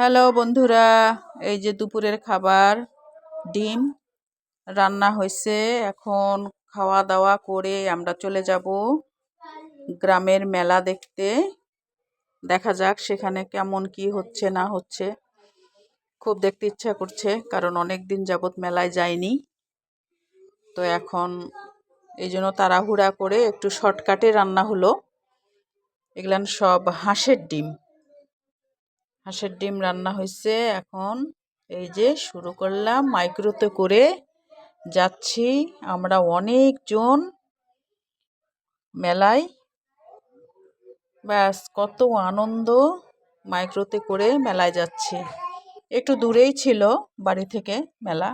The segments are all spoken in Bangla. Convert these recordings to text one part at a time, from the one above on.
হ্যালো বন্ধুরা, এই যে দুপুরের খাবার, ডিম রান্না হয়েছে। এখন খাওয়া দাওয়া করে আমরা চলে যাব গ্রামের মেলা দেখতে। দেখা যাক সেখানে কেমন কি হচ্ছে, না হচ্ছে। খুব দেখতে ইচ্ছা করছে, কারণ অনেক দিন যাবৎ মেলায় যায়নি তো এখন এই জন্য তাড়াহুড়া করে একটু শর্টকাটে রান্না হলো। এগুলান সব হাঁসের ডিম। হাঁসের ডিম রান্না হয়েছে এখন এই যে শুরু করলাম। মাইক্রোতে করে যাচ্ছি। আমরা অনেকজন মেলায়। ব্যাস, কত আনন্দ মাইক্রোতে করে মেলায় যাচ্ছি। একটু দূরেই ছিল বাড়ি থেকে মেলা।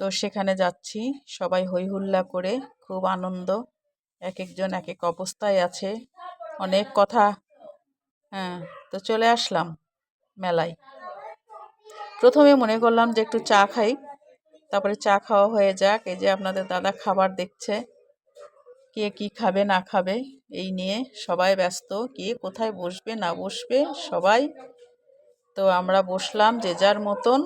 তো সেখানে যাচ্ছি। সবাই হই হুল্লা করে খুব আনন্দ। এক একজন এক এক অবস্থায় আছে। অনেক কথা হ্যাঁ তো চলে আসলাম মেলায়। প্রথমে মনে করলাম যে একটু চা খাই, তারপরে চা খাওয়া হয়ে যাক। এই যে আপনাদের দাদা খাবার দেখছে, কে কি খাবে, না খাবে, এই নিয়ে সবাই ব্যস্ত, কে কোথায় বসবে, না বসবে, সবাই। তো আমরা বসলাম যে যার মতন,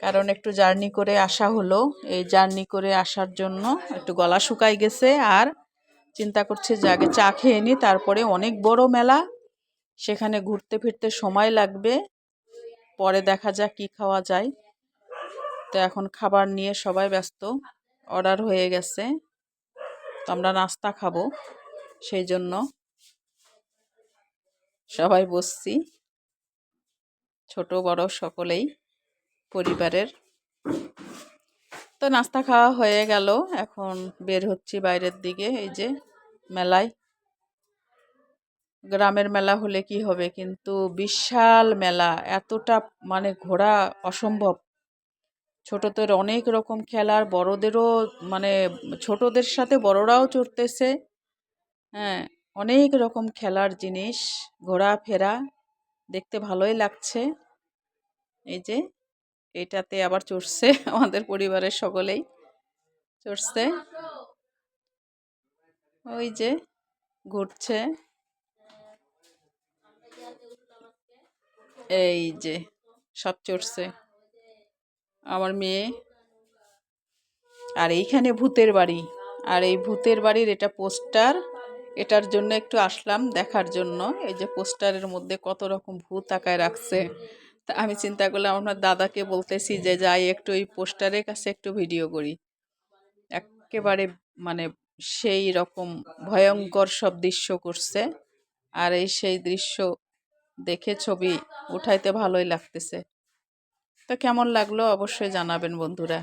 কারণ একটু জার্নি করে আসা হলো। এই জার্নি করে আসার জন্য একটু গলা শুকাই গেছে, আর চিন্তা করছে যে আগে চা খেয়ে নিই তারপরে অনেক বড় মেলা। সেখানে ঘুরতে ফিরতে সময় লাগবে। পরে দেখা যাক কি খাওয়া যায়। তো এখন খাবার নিয়ে সবাই ব্যস্ত। অর্ডার হয়ে গেছে। তো আমরা নাস্তা খাব। সেই জন্য সবাই বসছি। ছোট, বড় সকলেই পরিবারের। তো নাস্তা খাওয়া হয়ে গেল। এখন বের হচ্ছি বাইরের দিকে। এই যে মেলায় গ্রামের মেলা হলে কি হবে? কিন্তু বিশাল মেলা, এতটা মানে ঘোরা অসম্ভব। ছোটদের অনেক রকম খেলার বড়দেরও মানে ছোটদের সাথে বড়রাও চড়তেছে। হ্যাঁ অনেক রকম খেলার জিনিস, ঘোরাফেরা, দেখতে ভালোই লাগছে। এই যে, এটাতে আবার চড়ছে আমাদের পরিবারের সকলেই, চড়ছে। ওই যে, ঘুরছে। এই যে সব চড়ছে। আমার মেয়ে। আর এইখানে ভূতের বাড়ি। আর এই ভূতের বাড়ির এটা পোস্টার। এটার জন্য একটু আসলাম দেখার জন্য। এই যে পোস্টারের মধ্যে কত রকম ভূত আঁকায় রাখছে। তা আমি চিন্তা করলাম, আপনার দাদাকে বলতেছি যে যাই একটু ওই পোস্টারের কাছে একটু ভিডিও করি। একেবারে মানে সেই রকম ভয়ঙ্কর সব দৃশ্য করছে। আর এই সেই দৃশ্য দেখে ছবি উঠাইতে ভালোই লাগতেছে। তো কেমন লাগল অবশ্যই জানাবেন বন্ধুরা।